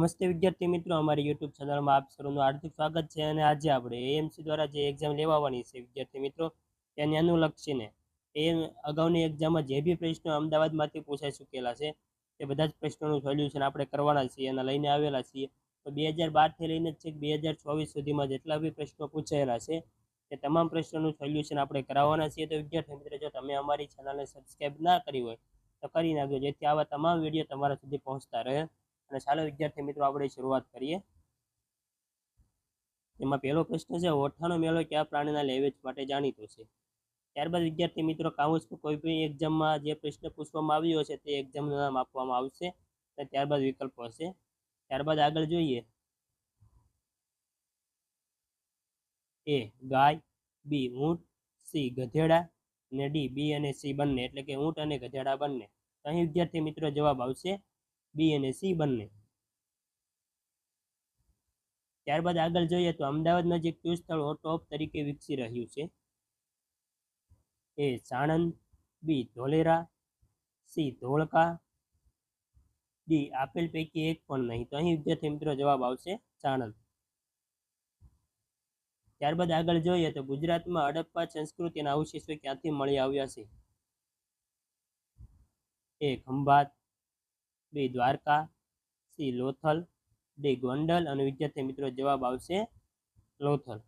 નમસ્તે વિદ્યાર્થી મિત્રો, અમારી યુટ્યુબ ચેનલમાં આપ સૌનું હાર્દિક સ્વાગત છે અને આજે આપણે એએમસી દ્વારા જે એક્ઝામ લેવાવાની છે વિદ્યાર્થી મિત્રો, તેને અનુલક્ષીને એ અગાઉની એક્ઝામમાં જે બી પ્રશ્નો અમદાવાદમાંથી પૂછાઈ ચૂકેલા છે, તે બધા જ પ્રશ્નોનું સોલ્યુશન આપણે કરવાના છીએ અને લઈને આવેલા છીએ. તો બે હજાર બારથી લઈને છેક બે હજાર ચોવીસ સુધીમાં જેટલા બી પ્રશ્નો પૂછાયેલા છે, તે તમામ પ્રશ્નોનું સોલ્યુશન આપણે કરાવવાના છીએ. તો વિદ્યાર્થી મિત્રો, જો તમે અમારી ચેનલને સબસ્ક્રાઈબ ના કરી હોય, તો કરી નાખજો, જેથી આવા તમામ વીડિયો તમારા સુધી પહોંચતા રહે. અને ચાલો વિદ્યાર્થી મિત્રો, આપણે શરૂઆત કરીએ. એમાં પહેલો પ્રશ્ન છે ઓઠાનો મેળો કયા પ્રાણીના લેવેચ માટે જાણીતો છે? ત્યારબાદ વિદ્યાર્થી મિત્રો કાઉન્સમાં કોઈ પણ એક્ઝામમાં જે પ્રશ્ન પૂછવામાં આવ્યો છે, તે એક્ઝામનું નામ આપવામાં આવશે અને ત્યારબાદ વિકલ્પો હશે. ત્યારબાદ આગળ જોઈએ. એ, ગાય, બી, ઊંટ, સી, ગધેડા અને ડી, બી અને સી બંને. એટલે કે ઊંટ અને ગધેડા બંને. અહીં વિદ્યાર્થી મિત્રો જવાબ આવશે બી અને સી બંને. ત્યારબાદ આગળ જોઈએ તો અમદાવાદ નજીક કયું સ્થળ હોટ તરીકે વિકસી રહ્યું છે. A Sanand, B Dholera, C Dholka, D આપેલ પૈકી એક પણ નહીં. તો અહીં વિદ્યાર્થી મિત્રો જવાબ આવશે સાણંદ. ત્યારબાદ આગળ જોઈએ તો ગુજરાતમાં હડપ્પા સંસ્કૃતિના અવશેષો ક્યાંથી મળી આવ્યા છે? A Khambhat B Dwarka C Lothal D Gondal અને વિદ્યાર્થી મિત્રો જવાબ આવશે લોથલ.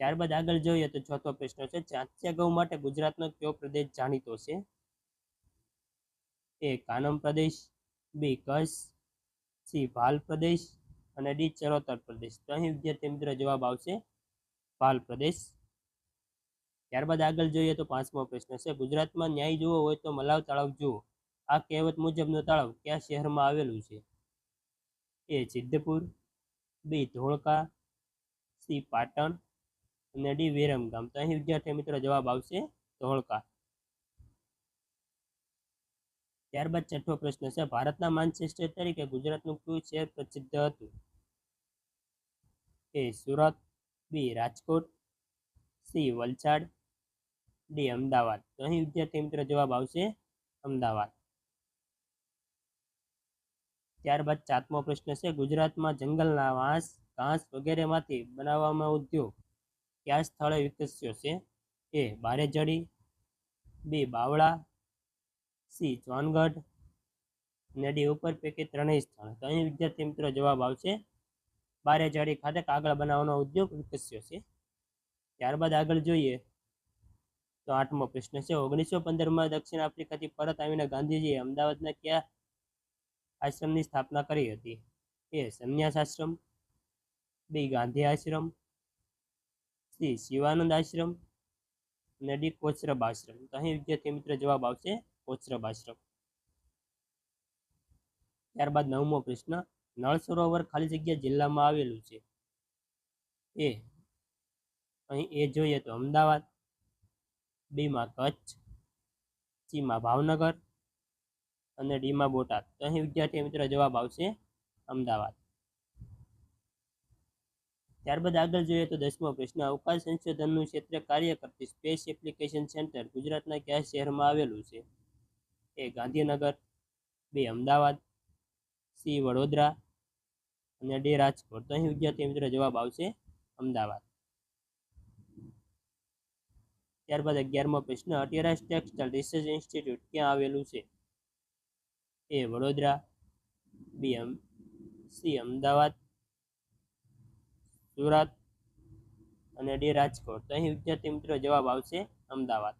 ત્યારબાદ આગળ જોઈએ તો ચોથો પ્રશ્ન છે, ચાંચ્યા ઘઉં માટે ગુજરાતનો કયો પ્રદેશ જાણીતો છે? એ કાનમ પ્રદેશ, બી કચ્છ, સી ભાલ પ્રદેશ અને ડી ચરોતર પ્રદેશ. તો અહીં વિદ્યાર્થી મિત્રો જવાબ આવશે ભાલ પ્રદેશ. ત્યારબાદ આગળ જોઈએ તો પાંચમો પ્રશ્ન છે, ગુજરાતમાં ન્યાય જુઓ હોય તો મલાવ તળાવ જુઓ. આ કહેવત મુજબનું તળાવ કયા શહેરમાં આવેલું છે? A Siddhpur, B Dholka, C Patan અને ડી વિરમગામ તો અહીં વિદ્યાર્થી મિત્રો જવાબ આવશે ધોળકા. ત્યારબાદ છઠ્ઠો પ્રશ્ન છે, ભારતના માન્ચેસ્ટર તરીકે ગુજરાતનું કયું શહેર પ્રસિદ્ધ હતું? A Surat, B Rajkot, C Valsad, D Ahmedabad. તો અહીં વિદ્યાર્થી મિત્રો જવાબ આવશે અમદાવાદ. ત્યારબાદ સાતમો પ્રશ્ન છે, ગુજરાતમાં જંગલના વાંસ, ઘાસ વગેરેમાંથી બનાવવામાં ઉદ્યોગ કયા સ્થળે વિકસ્યો છે? એ બારેજડી, બી બાવળા, સી ચોનગઢ અને ઉપર પૈકી ત્રણેય સ્થળ. તો અહીં વિદ્યાર્થી મિત્રો જવાબ આવશે, બારેજડી ખાતે કાગળ બનાવવાનો ઉદ્યોગ વિકસ્યો છે. ત્યારબાદ આગળ જોઈએ, તો આઠમો પ્રશ્ન છે, ઓગણીસો પંદરમાં દક્ષિણ આફ્રિકાથી પરત આવીને ગાંધીજીએ અમદાવાદના કયા આશ્રમની સ્થાપના કરી હતી. એ સંન્યાસ આશ્રમ, બી ગાંધી આશ્રમ, સી શિવાનંદ આશ્રમ અને ડી કોચરબ આશ્રમ. તો અહીં વિદ્યાર્થી મિત્ર જવાબ આવશે કોચરબ આશ્રમ. ત્યારબાદ નવમો પ્રશ્ન, નળ સરોવર ખાલી જગ્યા જિલ્લામાં આવેલું છે? એ, અહીં એ જોઈએ તો અમદાવાદ, બીમાં કચ્છ, સીમાં ભાવનગર અને ડીમાં બોટાદ. તો અહીં વિદ્યાર્થી મિત્રો જવાબ આવશે અમદાવાદ. ત્યારબાદ આગળ જોઈએ તો દસમો પ્રશ્ન, અવકાશ સંશોધનનું ક્ષેત્ર કાર્ય કરતી સ્પેસ એપ્લિકેશન સેન્ટર ગુજરાતના કયા શહેરમાં આવેલું છે? એ ગાંધીનગર, બે અમદાવાદ, સી વડોદરા અને ડી રાજકોટ. તો અહીં વિદ્યાર્થી મિત્રો જવાબ આવશે અમદાવાદ. ત્યારબાદ અગિયારમો પ્રશ્ન, અટેરાસ ટેક્સટાઇલ રિસર્ચ ઇન્સ્ટિટ્યૂટ ક્યાં આવેલું છે? A Vadodara B M C Ahmedabad, Surat અને ડી રાજકોટ. તો અહીં વિદ્યાર્થી મિત્રો જવાબ આવશે અમદાવાદ.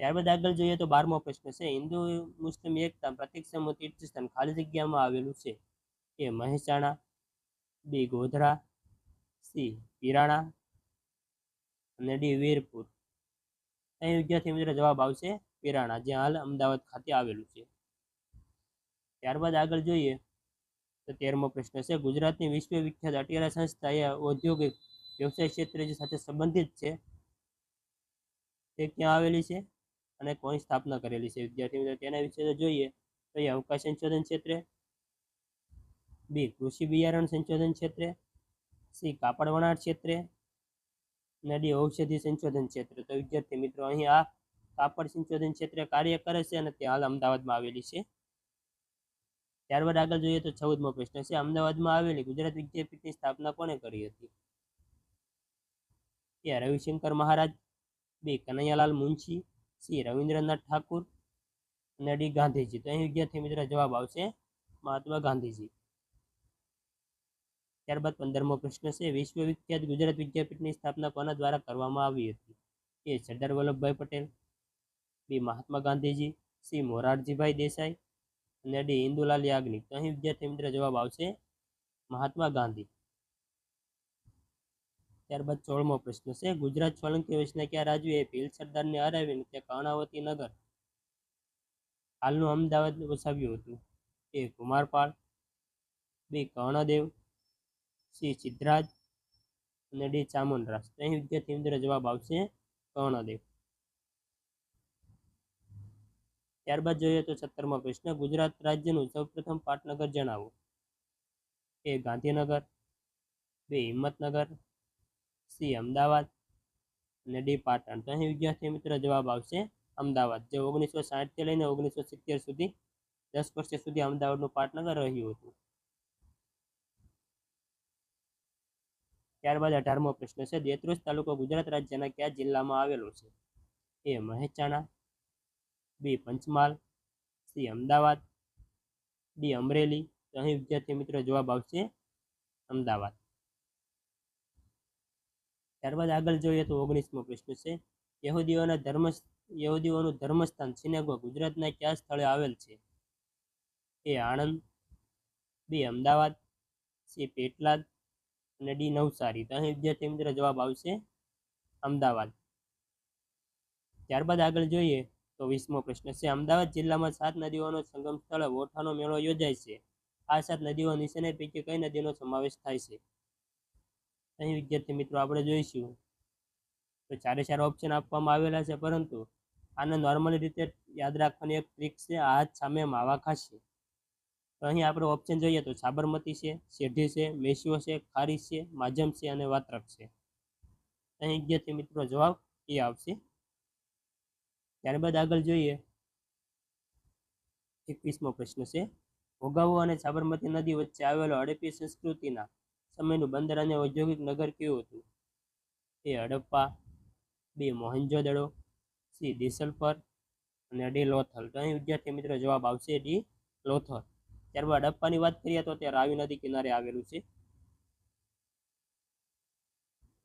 ત્યારબાદ આગળ જોઈએ તો બારમો પ્રશ્ન છે, હિન્દુ, મુસ્લિમ, એકતા, પ્રતિક સમૂહ, તીર્થસ્થાન, ખાલી જગ્યામાં આવેલું છે. A Mehsana, B Godhra, C Pirana અને ડી વીરપુર. અહીં વિદ્યાર્થી મિત્રો જવાબ આવશે પિરાણા, જે હાલ અમદાવાદ ખાતે આવેલું છે. ત્યારબાદ આગળ જોઈએ તો તેરમો પ્રશ્ન છે, ગુજરાતની વિશ્વ વિખ્યાત અટિયારા સંસ્થા એ ઔદ્યોગિક વ્યવસાય ક્ષેત્ર જે સાથે સંબંધિત છે, તે ક્યાં આવેલી છે અને કોની સ્થાપના કરેલી છે? વિદ્યાર્થી મિત્રો, તેના વિશે જોઈએ તો એ અવકાશ સંશોધન ક્ષેત્રે, બી કૃષિ બિયારણ સંશોધન ક્ષેત્રે, સી કાપડ વણાટ ક્ષેત્રે અને ડી ઔષધિ સંશોધન ક્ષેત્ર. તો વિદ્યાર્થી મિત્રો, અહીં આ કાપડ સંશોધન ક્ષેત્રે કાર્ય કરે છે અને તે હાલ અમદાવાદમાં આવેલી છે. ત્યારબાદ આગળ જોઈએ તો ચૌદમો પ્રશ્ન છે. અમદાવાદમાં આવેલી ગુજરાત વિદ્યાપીઠની સ્થાપના કોણે કરી હતી? A Ravishankar Maharaj, B Kanaiyalal Munshi, C Rabindranath Thakur અને ડી ગાંધીજી. તો અહીં વિદ્યાર્થી મિત્ર જવાબ આવશે મહાત્મા ગાંધીજી. ત્યારબાદ પંદરમો પ્રશ્ન છે. વિશ્વ વિખ્યાત ગુજરાત વિદ્યાપીઠની સ્થાપના કોના દ્વારા કરવામાં આવી હતી? A Sardar Vallabhbhai Patel B Mahatma Gandhiji, C Morarjibhai Desai અને ડી ઇન્દુલાલ યાજ્ઞિક. તો અહીં વિદ્યાર્થી મિત્ર જવાબ આવશે મહાત્મા ગાંધી. ત્યારબાદ સોળમો પ્રશ્ન છે, ગુજરાત સોલંકી વંશના કયા રાજવીએ ભીલ સરદારને હરાવીને તે કર્ણાવતી નગર? હાલનું અમદાવાદ વસાવ્યું હતું. A Kumarpal, B Karnadev, C Siddhraj અને ડી ચામુંડરાજ. અહીં વિદ્યાર્થી જવાબ આવશે કર્ણદેવ. ત્યારબાદ જોઈએ તો સત્તરમો પ્રશ્ન, ગુજરાત રાજ્યનું સૌપ્રથમ પાટનગર જણાવો. એ ગાંધીનગર, બે હિંમતનગર, સી અમદાવાદ અને ડી પાટણ. તો અહીં વિદ્યાર્થી મિત્ર જવાબ આવશે અમદાવાદ. જે ઓગણીસો સાઠથી લઈને ઓગણીસો સિત્તેર સુધી, દસ વર્ષ સુધી અમદાવાદનું પાટનગર રહ્યું હતું. ત્યારબાદ અઢારમો પ્રશ્ન છે દેત્રોજ તાલુકો ગુજરાત રાજ્યના કયા જિલ્લામાં આવેલો છે? A Mehsana B Panchmahal, C Ahmedabad, D Amreli. અહીં વિદ્યાર્થી મિત્રો જવાબ આવશે અમદાવાદ. ત્યારબાદ આગળ જોઈએ તો ઓગણીસમો પ્રશ્ન છે. યહૂદીઓના ધર્મ, યહૂદીઓનું ધર્મસ્થાન સિનેગો ગુજરાતના કયા સ્થળે આવેલ છે? A Anand, B Ahmedabad, C Petlad અને ડી નવસારી. તો અહીં વિદ્યાર્થી મિત્ર જવાબ આવશે અમદાવાદ. ત્યારબાદ આગળ જોઈએ તો વીસમો પ્રશ્ન છે. અમદાવાદ જિલ્લામાં સાત નદીઓનો સંગમ સ્થળે વોઠાનો મેળો યોજાય છે. આ સાત નદીઓ નીચેની પૈકી કઈ નદીનો સમાવેશ થાય છે? અહીં વિદ્યાર્થી મિત્રો આપણે જોઈશું. તો ચારે ચાર ઓપ્શન આપવામાં આવેલા છે, પરંતુ આને નોર્મલી રીતે યાદ રાખવાની એક ટ્રીક છે. આ હાથ સામે માવા ખાશે. તો અહીં આપણે ઓપ્શન જોઈએ તો સાબરમતી છે, શેઢી છે મેશ્યો છે, ખારી છે, માજમ છે અને વાત્રક છે. અહીં વિદ્યાર્થી મિત્રો જવાબ એ આવશે. ત્યારબાદ આગળ જોઈએ. એકવીસમો પ્રશ્ન છે. ભોગાવો અને સાબરમતી નદી વચ્ચે આવેલો હડપ્પી સંસ્કૃતિના સમયનું બંદર અને ઔદ્યોગિક નગર કેવું હતું? એ હડપ્પા, બે મોહનજોદડો, સી દિસલપર અને ડી લોથલ. તો અહીં વિદ્યાર્થી મિત્રો જવાબ આવશે ડી લોથલ. ત્યારબાદ હડપ્પાની વાત કરીએ તો તે રાવી નદી કિનારે આવેલું છે.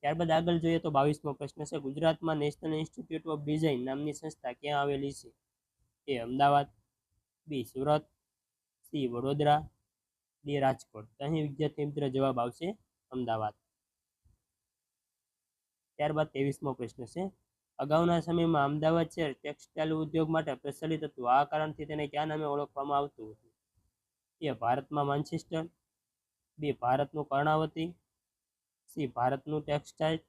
ત્યારબાદ આગળ જોઈએ તો બાવીસમો પ્રશ્ન છે, ગુજરાતમાં નેશનલ ઇન્સ્ટિટ્યૂટ ઓફ ડિઝાઇન નામની સંસ્થા ક્યાં આવેલી છે? A Ahmedabad B Surat C Vadodara D Rajkot. અહીં વિદ્યાર્થી મિત્ર જવાબ આવશે અમદાવાદ. ત્યારબાદ ત્રેવીસમો પ્રશ્ન છે, અગાઉના સમયમાં અમદાવાદ શહેર ટેક્સટાઇલ ઉદ્યોગ માટે પ્રચલિત હતું. આ કારણથી તેને ક્યાં નામે ઓળખવામાં આવતું હતું? એ ભારતમાં માન્ચેસ્ટર બી ભારતનું કર્ણાવતી સી, ભારતનું ટેક્સટાઇલ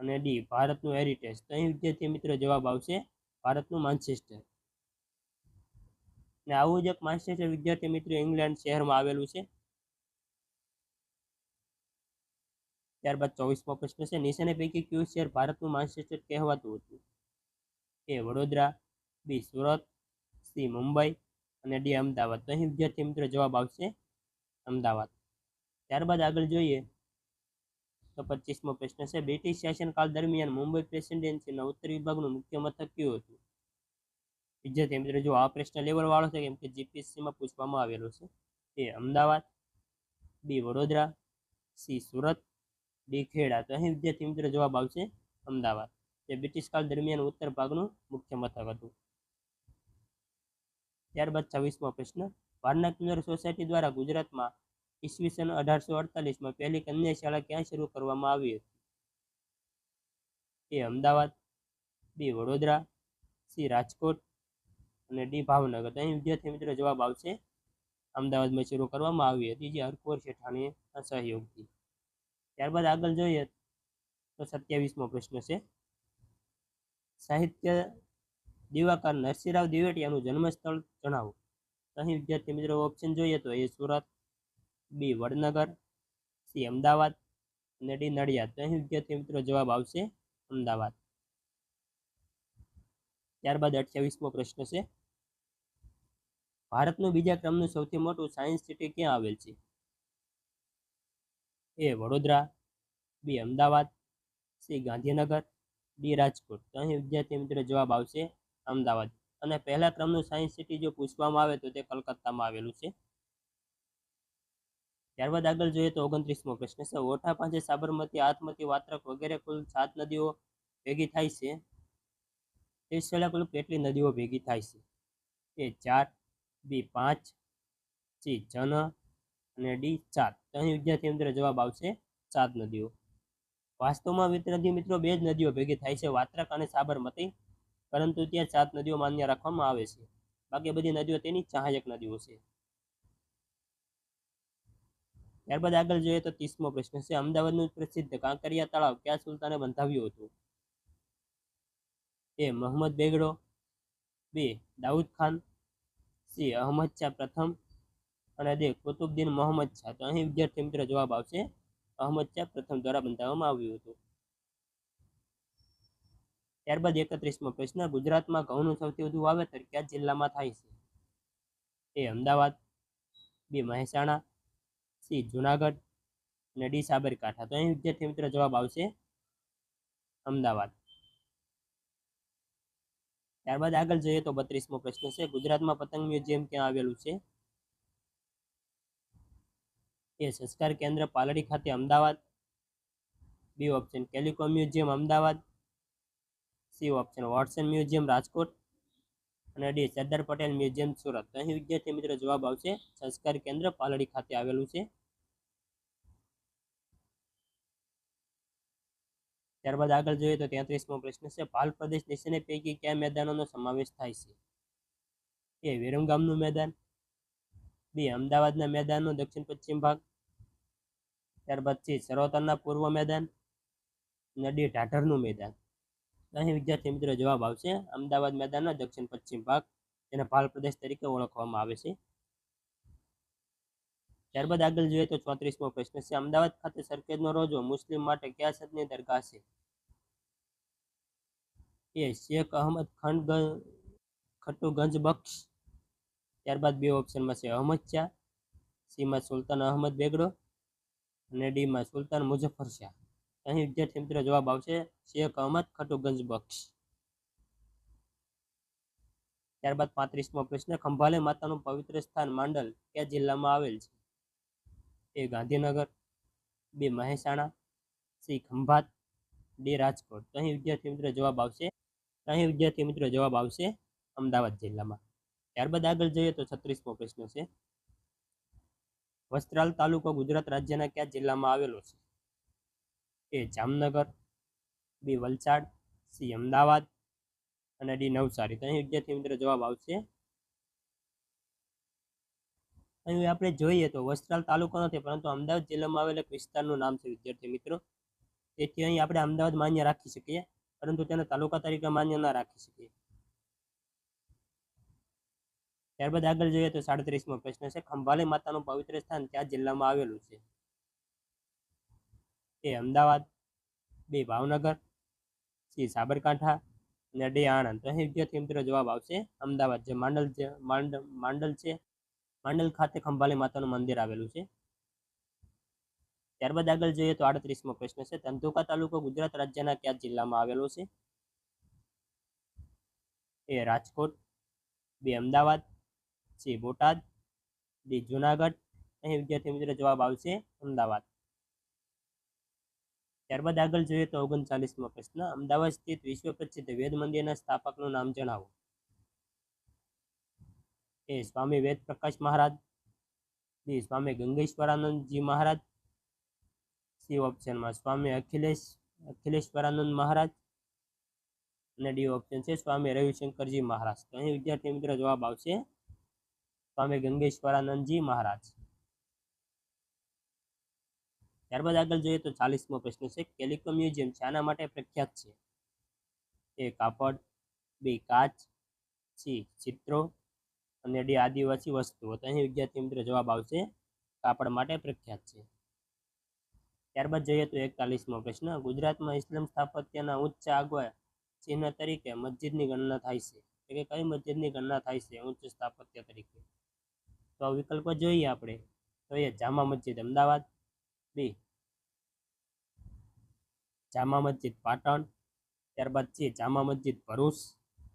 અને ડી ભારતનું હેરિટેજ તો અહીં વિદ્યાર્થી મિત્રો જવાબ આવશે ભારતનું માન્ચેસ્ટર ને આવું જ એક માન્ચેસ્ટર વિદ્યાર્થી મિત્રો ઇંગ્લેન્ડ શહેરમાં આવેલું છે. ત્યારબાદ ચોવીસમો પ્રશ્ન છે. નીચેની પૈકી કયું શહેર ભારતનું માન્ચેસ્ટર કહેવાતું હતું? A, Vadodara, B, Surat, C, Mumbai અને ડી, અમદાવાદ. તો અહીં વિદ્યાર્થી મિત્રો જવાબ આવશે અમદાવાદ. ત્યારબાદ આગળ જોઈએ તો પચીસમો પ્રશ્ન છે, બ્રિટિશ શાસનકાળ દરમિયાન મુંબઈ પ્રેસિડેન્સીના ઉત્તર વિભાગનું મુખ્ય મથક કયું હતું? વિદ્યાર્થી મિત્રો, જો આ પ્રશ્ન લેવલ વાળો છે, કેમ કે જીપીએસસીમાં પૂછવામાં આવેલો છે, A Ahmedabad, B Vadodara, C Surat, D Kheda. તો અહીં વિદ્યાર્થી મિત્રો જવાબ આવશે અમદાવાદ, જે બ્રિટિશ કાળ દરમિયાન ઉત્તર ભાગનું મુખ્ય મથક હતું. ત્યારબાદ છવ્વીસમો પ્રશ્ન વારનાક્યુલર સોસાયટી દ્વારા ગુજરાતમાં ઈસવીસન અઢારસો અડતાલીસમાં પહેલી કન્યા શાળા ક્યાં શરૂ કરવામાં આવી હતી? A Ahmedabad, B Vadodara, C Rajkot અને ડી ભાવનગર. તો અહીં વિદ્યાર્થી મિત્રો જવાબ આવશે. અમદાવાદમાં શરૂ કરવામાં આવી હતી, જે હરકુંવર શેઠાણીના સહયોગથી ત્યારબાદ આગળ જોઈએ તો સત્યાવીસમો પ્રશ્ન છે. સાહિત્ય દીવાકાર નરસિંહરાવ દિવેટિયાનું જન્મસ્થળ જણાવો. અહીં વિદ્યાર્થી મિત્રો ઓપ્શન જોઈએ તો A Surat B Vadnagar, C Ahmedabad અને ડી નડિયાદ. તો અહીં વિદ્યાર્થી મિત્રો જવાબ આવશે અમદાવાદ. ત્યારબાદ અઠ્યાવીસમો પ્રશ્ન છે. ભારતનું બીજા ક્રમનું સૌથી મોટું સાયન્સ સિટી ક્યાં આવેલ છે? A Vadodara, B Ahmedabad, C Gandhinagar, D Rajkot. તો અહીં વિદ્યાર્થી મિત્રો જવાબ આવશે અમદાવાદ. અને પહેલા ક્રમનું સાયન્સ સિટી જો પૂછવામાં આવે તો તે કલકત્તામાં આવેલું છે. ત્યારબાદ આગળ જોઈએ તો ઓગણત્રીસમો પ્રશ્ન છે. ઓઠા પાંચે સાબરમતી આત્મતી વાત્રક વગેરે કુલ સાત નદીઓ ભેગી થાય છે. તે છેલ્લા કુલ કેટલી નદીઓ ભેગી થાય છે? એ ચાર, બી પાંચ, સી જન અને ડી ચાર. અહીં વિદ્યાર્થી મિત્રો જવાબ આવશે સાત નદીઓ. વાસ્તવમાં વિદ્યાર્થી મિત્રો બે જ નદીઓ ભેગી થાય છે, વાત્રક અને સાબરમતી. પરંતુ ત્યાં સાત નદીઓ માન્ય રાખવામાં આવે છે. બાકી બધી નદીઓ તેની સહાયક નદીઓ છે. ત્યારબાદ આગળ જોઈએ તો ત્રીસમો પ્રશ્ન છે, અમદાવાદનું પ્રસિદ્ધ કાંકરિયા તળાવ કયા સુલતાને બંધાવ્યું હતું? A Mohammad Begada, B Daud Khan, C Ahmad Shah પ્રથમ અને દે કુતુબદ્દીન મોહમ્મદ શાહ. તો અહીં વિદ્યાર્થી મિત્ર જવાબ આવશે, અહમદ શાહ પ્રથમ દ્વારા બંધાવવામાં આવ્યું હતું. ત્યારબાદ એકત્રીસમો પ્રશ્ન, ગુજરાતમાં ઘઉંનું સૌથી વધુ વાવેતર કયા જિલ્લામાં થાય છે? એ અમદાવાદ, બે મહેસાણા સી, જુનાગઢ અને ડી, સાબરકાંઠા. તો અહીં વિદ્યાર્થી મિત્રો જવાબ આવશે અમદાવાદ. ત્યારબાદ આગળ જોઈએ તો બત્રીસમો પ્રશ્ન છે. ગુજરાતમાં પતંગ મ્યુઝિયમ ક્યાં આવેલું છે? એ સંસ્કાર કેન્દ્ર પાલડી ખાતે Ahmedabad. B option. Calico museum Ahmedabad. C option. Watson museum Rajkot. અને ડી, સરદાર પટેલ મ્યુઝિયમ, સુરત. તો અહીં વિદ્યાર્થી મિત્રો જવાબ આવશે, સંસ્કાર કેન્દ્ર પાલડી ખાતે આવેલું છે. ત્યારબાદ આગળ જોઈએ તો તેત્રીસમો પ્રશ્ન છે પાલ પ્રદેશ નિશાને પૈકી કયા મેદાનોનો સમાવેશ થાય છે? એ વિરમગામનું મેદાન. બી, અમદાવાદના મેદાનનો દક્ષિણ પશ્ચિમ ભાગ. ત્યારબાદ સી, સરોવરના પૂર્વ મેદાન. અને ડી, ઢાઢરનું મેદાન. અહીં વિદ્યાર્થી મિત્રો જવાબ આવશે. અમદાવાદ મેદાનનો દક્ષિણ પશ્ચિમ ભાગ, જેને ભાલ પ્રદેશ તરીકે ઓળખવામાં આવે છે. ત્યારબાદ આગળ જોઈએ તો ચોત્રીસમો પ્રશ્ન છે, અમદાવાદ ખાતે સરખેજનો રોજો મુસ્લિમ માટે કયા સદની દરગાહ છે? એ શેખ અહમદ ખંડ ખટ્ટુગંજ બક્ષ. ત્યારબાદ બે ઓપ્શનમાં છે, અહમદ શાહ, સીમાં સુલતાન અહમદ બેગડો અને ડીમાં સુલતાન મુઝફ્ફર શાહ. અહીં વિદ્યાર્થી મિત્રો જવાબ આવશે શેખ અહમદ ખટુગંજ બક્ષ. ત્યારબાદ પાંત્રીસમો પ્રશ્ન, ખંભાલે માતાનું પવિત્ર સ્થાન માંડલ કયા જિલ્લામાં આવેલ છે? A Gandhinagar, B Mehsana, C Khambhat, D Rajkot. તો અહીં વિદ્યાર્થી મિત્રો જવાબ આવશે, અહીં વિદ્યાર્થી મિત્રો જવાબ આવશે અમદાવાદ જિલ્લામાં. ત્યારબાદ આગળ જઈએ તો છત્રીસમો પ્રશ્ન છે, વસ્ત્રાલ તાલુકો ગુજરાત રાજ્યના કયા જિલ્લામાં આવેલો છે? A Jamnagar, B Valsad, C Ahmedabad અને ડી નવસારી. તો અહીં વિદ્યાર્થી મિત્રો જવાબ આવશે. અહીં આપણે જોઈએ તો વસ્ત્રાલ તાલુકો નથી, પરંતુ અમદાવાદ જિલ્લામાં આવેલ એક વિસ્તારનું નામ છે વિદ્યાર્થી મિત્રો. તેથી અહીં આપણે અમદાવાદ માન્ય રાખી શકીએ, પરંતુ તેને તાલુકા તરીકે માન્ય ના રાખી શકીએ. ત્યારબાદ આગળ જોઈએ તો સાડત્રીસમો પ્રશ્ન છે ખંભાલી માતાનું પવિત્ર સ્થાન કયા જિલ્લામાં આવેલું છે? એ અમદાવાદ, બે ભાવનગર સી સાબરકાંઠા અને ડી આણંદ. તો અહીં વિદ્યાર્થી મિત્રો જવાબ આવશે. અમદાવાદ જે માંડલ માંડલ માંડલ છે, માંડલ ખાતે ખંભાલી માતાનું મંદિર આવેલું છે. ત્યારબાદ આગળ જોઈએ તો આડત્રીસમો પ્રશ્ન છે. ધંધુકા તાલુકો ગુજરાત રાજ્યના કયા જિલ્લામાં આવેલો છે? A Rajkot, B Ahmedabad, C Botad, D Junagadh. અહીં વિદ્યાર્થી મિત્રો જવાબ આવશે અમદાવાદ. ત્યારબાદ આગળ જોઈએ તો ઓગણચાલીસમાં પ્રશ્ન. અમદાવાદ સ્થિત વિશ્વ પ્રસિદ્ધ વેદ મંદિરના સ્થાપકનું નામ જણાવો. એ સ્વામી વેદ પ્રકાશ મહારાજ, બી સ્વામી ગંગેશ્વરાનંદજી મહારાજ, સી ઓપ્શનમાં સ્વામી અખિલેશ, અખિલેશ્વરાનંદ મહારાજ અને ડી ઓપ્શન છે સ્વામી રવિશંકરજી મહારાજ. તો અહીં વિદ્યાર્થી મિત્રો જવાબ આવશે સ્વામી ગંગેશ્વરાનંદજી મહારાજ. ત્યારબાદ આગળ જોઈએ તો ચાલીસમો પ્રશ્ન છે કેલિકો મ્યુઝિયમ શાના માટે પ્રખ્યાત છે? એ કાપડ, બી કાચ, સી ચિત્રો અને ડી આદિવાસી વસ્તુઓ. તો અહીં વિદ્યાર્થી મિત્રો જવાબ આવશે, કાપડ માટે પ્રખ્યાત છે. ત્યારબાદ જોઈએ તો એકતાલીસમો પ્રશ્ન, ગુજરાતમાં ઇસ્લામ સ્થાપત્યના ઉચ્ચ આગવા ચિહ્ન તરીકે મસ્જિદની ગણના થાય છે. એટલે કે કઈ મસ્જિદની ગણના થાય છે ઉચ્ચ સ્થાપત્ય તરીકે? તો વિકલ્પો જોઈએ આપણે. તો એ જામા મસ્જિદ, અમદાવાદ. બી. જામા મસ્જિદ પાટણ, ત્યારબાદ છે જામા મસ્જિદ ભરૂચ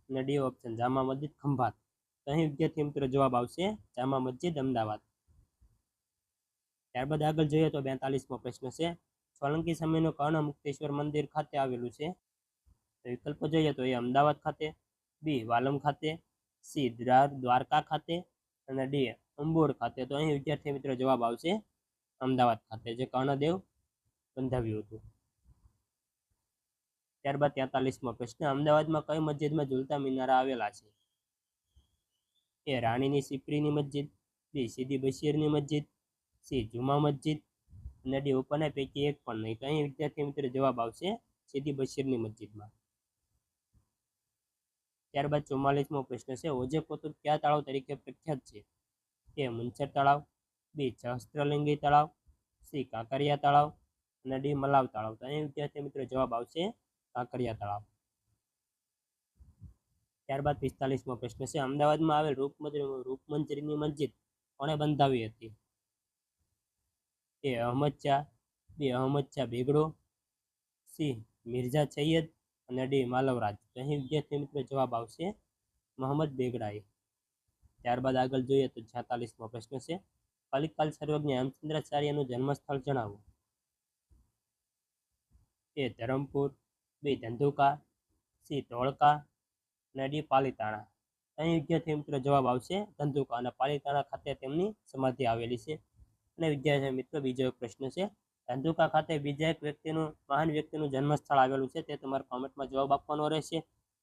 અને ડી ઓપ્શન જામા મસ્જિદ ખંભાત. તો અહીં વિદ્યાર્થી મિત્રો જવાબ આવશે જામા મસ્જિદ, અમદાવાદ. ત્યારબાદ આગળ જોઈએ તો બેતાલીસમો પ્રશ્ન છે. સોલંકી સમયનું કર્ણ મુક્તેશ્વર મંદિર ખાતે આવેલું છે. તો વિકલ્પો જોઈએ તો એ અમદાવાદ ખાતે, બી. વાલમ ખાતે, સી. દ્વારકા ખાતે અને ડી. અંબોડ ખાતે. તો અહીં વિદ્યાર્થી મિત્રો જવાબ આવશે અમદાવાદ ખાતે, જે કર્ણદેવ બંધાવ્યું હતું. ત્યારબાદ તેતાલીસમો પ્રશ્ન, અમદાવાદમાં કઈ મસ્જિદમાં ઝુલતા મિનારા આવેલા છે? એ રાણીની સિપરીની મસ્જિદ, બી સીધી બશીરની મસ્જિદ, સી જુમા મસ્જિદ, અને ડી ઉપરના પૈકી એક પણ નહીં. તો અહીં વિદ્યાર્થી મિત્રો જવાબ આવશે સીધી બશીરની મસ્જિદમાં. ત્યારબાદ ચુમ્માલીસમો પ્રશ્ન છે, ઓજે કોતુબ કયા તળાવ તરીકે પ્રખ્યાત છે? એ મુનસર તળાવ બી સહસ્ત્રલિંગી તળાવ, સી કાંકરિયા તળાવ અને ડી મલાવ તળાવ. તો અહીં વિદ્યાર્થી મિત્રો જવાબ આવશે કાંકરિયા તળાવ. ત્યારબાદ પિસ્તાલીસમો પ્રશ્ન છે. અમદાવાદમાં આવેલ રૂપમંજરી રૂપમંજરીની મસ્જિદ કોણે બંધાવી હતી? A Ahmad Shah, B Ahmad Shah Begada C Mirza Sayyed અને ડી માલવરાજ. તો અહીં વિદ્યાર્થી મિત્રો જવાબ આવશે મોહમ્મદ બેગડાએ. ત્યારબાદ આગળ જોઈએ તો છેતાલીસમો પ્રશ્ન છે. કલિકાલ સર્વજ્ઞ હેમચંદ્રાચાર્યનું જન્મસ્થળ જણાવો. A Dharampur, B Dhandhuka, C Dholka અને ડી પાલીતાણા. અહીં વિદ્યાર્થી મિત્રો જવાબ આવશે ધંધુકા અને પાલીતાણા ખાતે તેમની સમાધિ આવેલી છે. અને વિદ્યાર્થી મિત્રો બીજો એક પ્રશ્ન છે, ધંધુકા ખાતે બીજા એક વ્યક્તિનું, મહાન વ્યક્તિનું જન્મસ્થળ આવેલું છે તે તમારે કોમેન્ટમાં જવાબ આપવાનો રહેશે.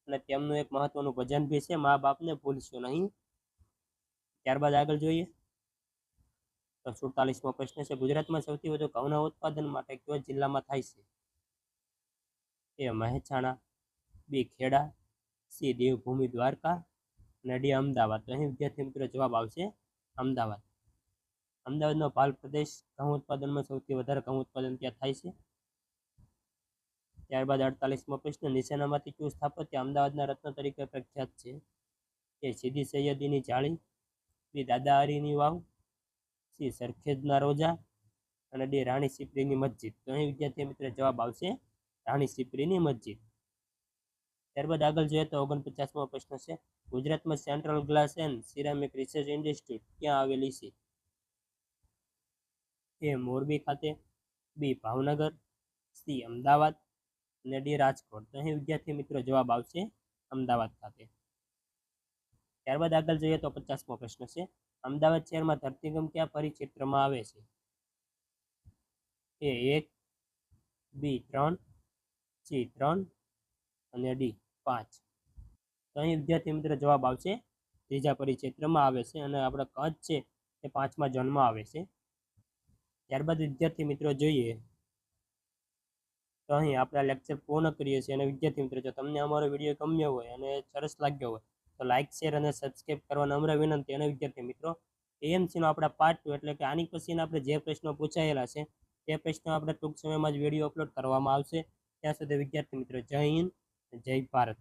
અને તેમનું એક મહત્વનું ભજન બી છે, મા બાપને ભૂલશો નહીં. ત્યારબાદ આગળ જોઈએ. સુડતાલીસમો પ્રશ્ન છે. ગુજરાતમાં સૌથી વધુ ઘઉંના ઉત્પાદન માટે કયો જિલ્લામાં થાય છે? A Mehsana, B Kheda, C Devbhumi, Dwarka અને ડી અમદાવાદ. તો અહીં વિદ્યાર્થી મિત્રો જવાબ આવશે અમદાવાદ. અમદાવાદનો પાલ પ્રદેશ ઘઉં ઉત્પાદનમાં સૌથી વધારે ઘઉં ઉત્પાદન ત્યાં થાય છે? ત્યારબાદ અડતાલીસમો પ્રશ્ન નિશાનામાંથી કયું સ્થાપત્ય અમદાવાદના રત્ન તરીકે પ્રખ્યાત છે? એ સીધી સૈયદીની જાળી, બી દાદા હરીની વાવ સી સરખેજના રોજા અને ડી રાણી સિપરીની મસ્જિદ. તો અહીં વિદ્યાર્થી મિત્રો જવાબ આવશે, રાણી સિપરીની મસ્જિદ. ત્યારબાદ આગળ જોઈએ તો ઓગણપચાસમો પ્રશ્ન છે, ગુજરાતમાં central glass and ceramic research institute ક્યાં આવેલી છે? એ મોરબી ખાતે, બી ભાવનગર, સી અમદાવાદ અને ડી રાજકોટ. તો અહીં વિદ્યાર્થી મિત્રો જવાબ આવશે, અમદાવાદ ખાતે. ત્યારબાદ આગળ જોઈએ તો પચાસમો પ્રશ્ન છે અમદાવાદ શહેરમાં ધરતીકંપ કયા પરિક્ષેત્રમાં આવે છે. એ એક, બી ત્રણ, સી ત્રણ અને ડી પાંચ. તો અહીં વિદ્યાર્થી મિત્ર જવાબ આવશે ત્રીજા પરિક્ષેત્રમાં આવે છે અને આપણે કચ્છ છે એ પાંચમા ઝોનમાં આવે છે. ત્યારબાદ વિદ્યાર્થી મિત્રો જોઈએ. તો અહીં આપણે લેક્ચર પૂર્ણ કરીએ છીએ અને વિદ્યાર્થી મિત્રો જો તમને અમારો વીડિયો ગમ્યો હોય અને સરસ લાગ્યો હોય તો લાઇક શેર અને સબસ્ક્રાઈબ કરવા નમ્ર વિનંતી. અને વિદ્યાર્થી મિત્રો એએમસીનો આપણા પાર્ટ ટુ એટલે કે આની પછીના આપણે જે પ્રશ્નો પૂછાયેલા છે, તે પ્રશ્નો આપણે ટૂંક સમયમાં જ વીડિયો અપલોડ કરવામાં આવશે. ત્યાં સુધી વિદ્યાર્થી મિત્રો, જય હિન્દ, જય ભારત.